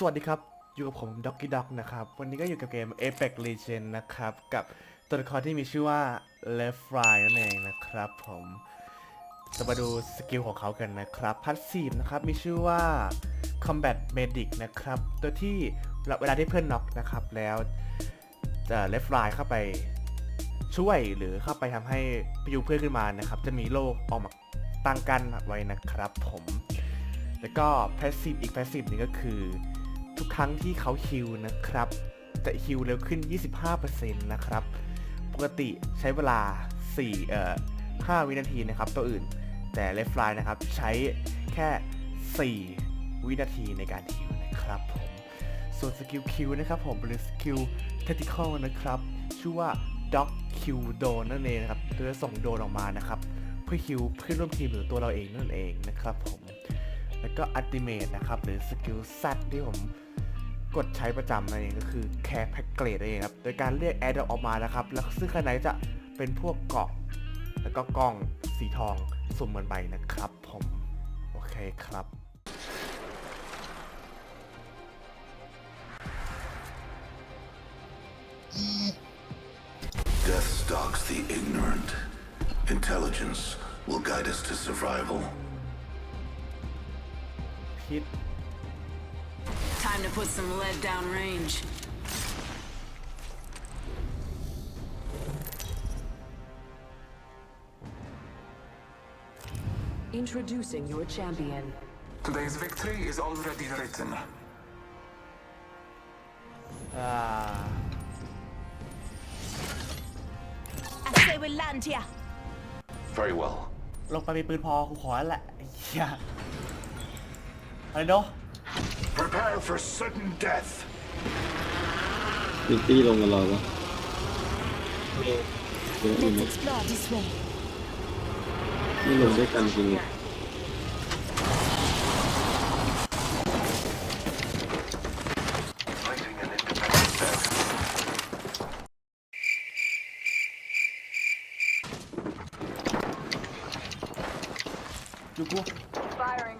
สวัสดีครับ อยู่กับผมด็อกกี้ด็อกนะครับ วันนี้ก็อยู่กับเกม Apex Legends นะครับ กับตัวละครที่มีชื่อว่า Left Fly นั่นเองนะครับผมจะมาดูสกิลของเขากันนะครับพัสซีฟนะครับ มีชื่อว่า Combat Medic นะครับ ตัวที่เวลาที่เพื่อนน็อกนะครับ แล้วจะ Left Fly เข้าไปช่วยหรือเข้าไปทำให้พยุงเพื่อนขึ้นมานะครับ จะมีโลกออกมาตั้งกันไว้นะครับผม แล้วก็ passive อีก passive หนึงก็คือ ทุกครั้งที่เขาฮิลนะครับ จะฮิลเร็วขึ้น 25%นะครับ ปกติใช้เวลา 4 เอ่อ 5 วินาทีนะครับ ตัวอื่น แต่ Left Fly นะครับ ใช้แค่ 4 วินาทีในการฮิลนะครับผม ส่วนสกิลคิวนะครับผมหรือสกิล tactical นะครับ ชื่อว่า Dog Q Drone นั่นเองนะครับโดยจะส่งโดนออกมานะครับ เพื่อคิวเพื่อนร่วมทีมหรือตัวเราเองนั่นเองนะครับผม แล้วก็ Ultimate นะครับ หรือสกิล Z ที่ผมกดใช้ประจำนั่นเองก็คือ Care Package นั่นเองครับ โดยการเรียก Add ออกมานะครับ แล้วซึ่งข้างในจะเป็นพวกเกาะแล้วก็กล้องสีทองสุ่มเหมือนใบนะครับผม โอเคครับ Death stalks the ignorant. Intelligence will guide us to survival. พิษ Time to put some lead down range. Introducing your champion. Today's victory is already written. อ่า I say we land here. Very well. ลงไปมีปืนพอกูขอแล้วแหละไอ้เหี้ย อะไรเนาะ Prepare for sudden death. มิตตี้ลงกับเราปะเยอะอยู่ Let's นะ explore this way. ไม่ลงด้วยกันจริงอ่ะ Placing an independent death. อยู่กู Firing.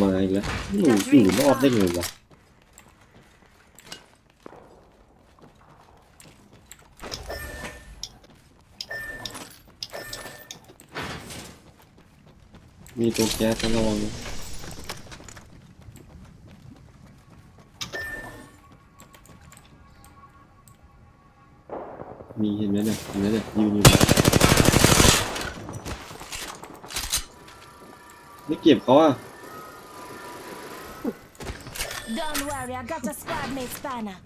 มาอีกแล้วหนูอยู่รอดได้ไงวะมีตัวแก๊สระวังนะมีเห็นไหมเนี่ยเห็นไหมเนี่ยยืนอยู่เนี่ย ไม่เก็บเขาอะ Don't worry, I got a squad mate's banner.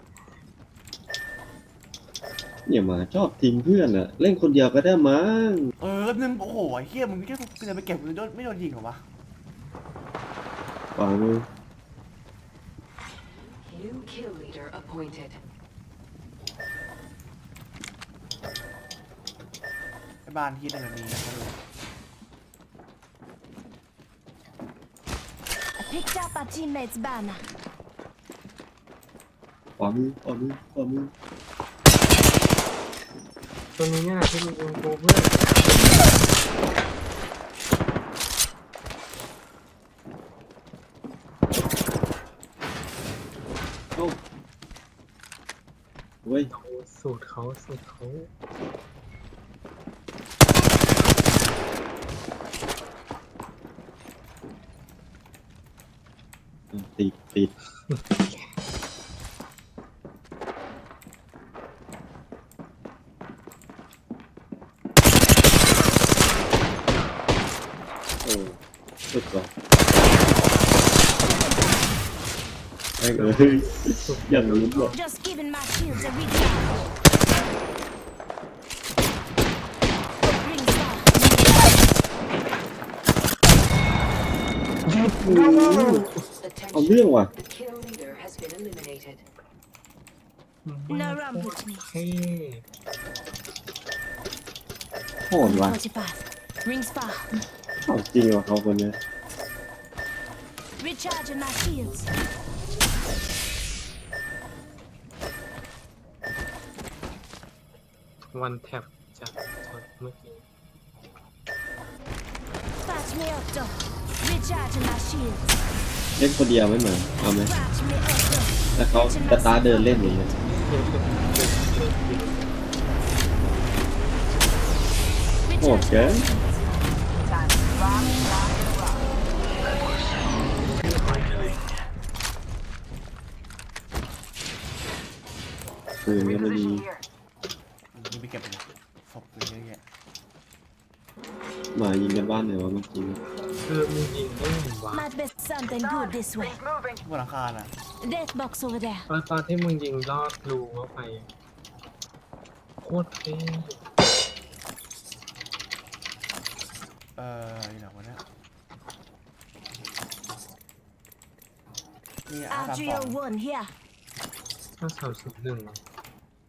เนี่ยหมาชอบทิ้งเพื่อนอะเล่นคนเดียวก็ได้มั้งเออนึงโอ้โหไอ้เฮียมึงแค่กูจะไปเก็บมึงโดนไม่โดนยิงเหรอวะฟังมือ New kill leader appointed. ไอ้บ้านที่นั่นนะมีนะลูก I picked up our teammate's banner. ขวามือขวามือขวามือตัวนี้เนี่ยแหละที่มึงยิงกูเพื่อนเอ้าเว้ย โอ้สูตรเขาสูตรเขา ติดติดโอ้สุดว่ะไอ้เอ้ยอย่างนี้หรอ Just giving my shields a recharge. Rings down. เอา Attention. เรื่องว่ะ The kill leader has been eliminated. No run with me. เฮ้โหดว่ะ 45. Rings far. เอาจริงว่ะเขาคนเนี้ย Recharging my shields. วันแท็บจากช็อตเมื่อกี้ Patch me up, though. Recharging my shields. เล่นคนเดียวไม่เหมือนเอาไหม Patch me up, though. แล้วเขาสตาร์ทเดินเล่นอย่างเงี้ยเดี๋ยวเป็นเป็นเป็นโหดเกิน Time to rock, rock, rock. ปืนก็ไม่ดี Reposition here. ยิงไปเก็บเลยศพเยอะแยะหมายิงกันบ้านไหนวะเมื่อกี้ คือมึงยิงได้เห็นวะ Might be something good this way. Keep moving. บนหลังคาน่ะ Death box over there. ตอนตอนที่มึงยิงลอดรูเข้าไปโคตรเท่เอออยู่ไหนวะเนี่ยนี่อาร์สามสอง RGL 1 here. ถ้าสามสิบหนึ่ง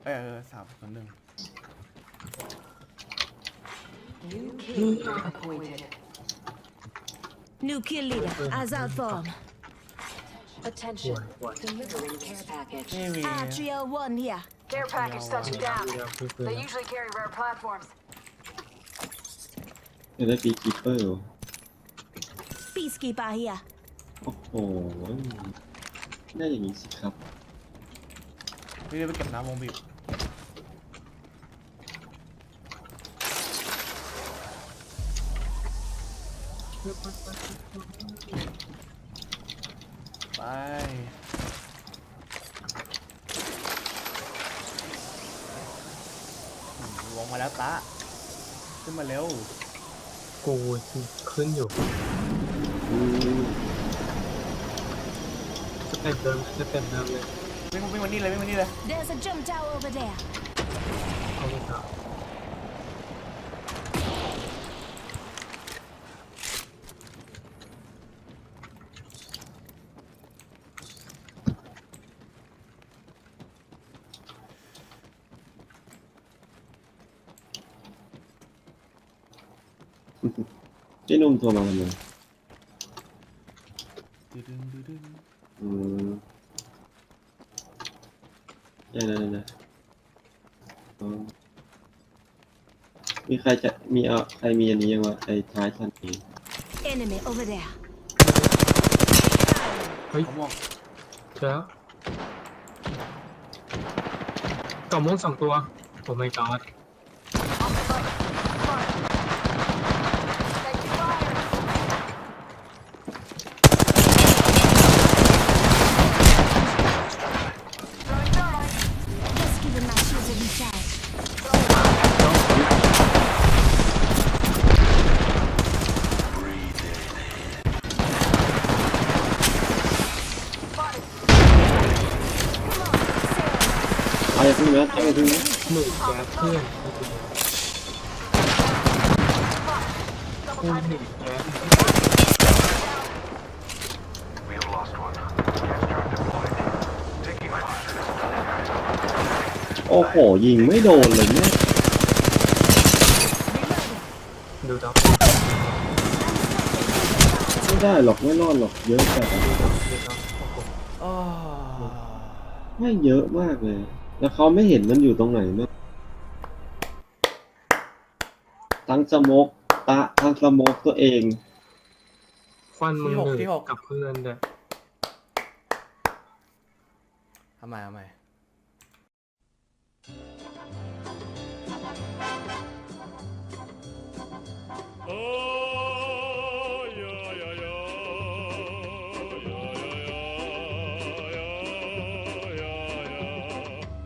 เออเออสามสองหนึ่ง New kill leader appointed. New kill leader. Eyes out for him. Attention. What, what? Delivering care package. นี่มี RGL 1 here. Care package touching เดี๋ยว down. เดี๋ยวคือคือ They usually carry rare platforms. จะได้ปีคีเปอร์วะ Peacekeeper here. โอ้โหได้อย่างนี้สิครับ นี่ไปเก็บน้ำวงบีบ ไปอืมวงมาแล้วตะขึ้นมาเร็วกูขึ้นอยู่อืมสเต็ปเดิมสเต็ปเดิมเลยวิ่งวิ่งมานี่เลยวิ่งมานี่เลย There's a jump tower over there. เอาเลยครับ พี่หนุ่มโทรมาทำไมดึงดึงดึงอืมยังไงนะอ๋อมีใครจะมีเอาใครมีอันนี้ยังวะไอ้ท้ายทันเอง Enemy over there. เขาม่วงเจอแล้วกล่องม่วงสองตัวโอ้ my god อย่าเพิ่งนะเอาอย่าเพิ่งนะหนึ่งแก๊สเพื่อนกูหนึ่งแก๊สโอ้โห ยิงไม่โดนเลยเนี่ย ดูดอกไม่ได้หรอกไม่รอดหรอกเยอะจัดอะดูดอกโอ้โห ไม่เยอะมากเลย แล้วเขาไม่เห็นมันอยู่ตรงไหนมั้งทั้งสโมกตะทั้งสโมกตัวเอง ควันมึงหนึ่งกับเพื่อนเด้อทำไมทำไม